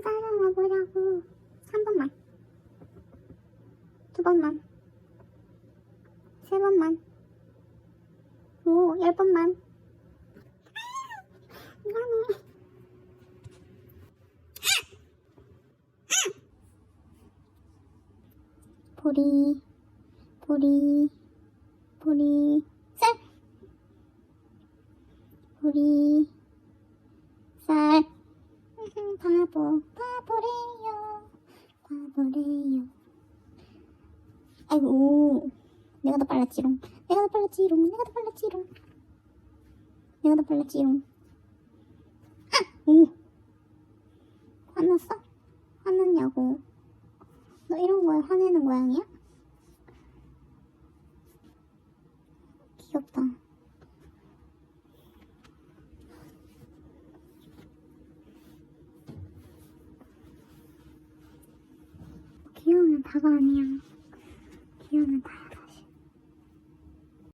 따라와 보라고. 한 번만. 두 번만. 세 번만. 오, 열 번만. 미안해. 보리, 보리, 보리, 쌀! 보리, 바보, 바보래요, 바보래요. 아이고, 내가 더 빨랐지롱. 내가 더 빨랐지롱. 내가 더 빨랐지롱. 내가 더 빨랐지롱. 아! 오! 화났어? 화났냐고. 너 이런 거에 화내는 고양이야? 다가 아니야. 귀여우면 다야.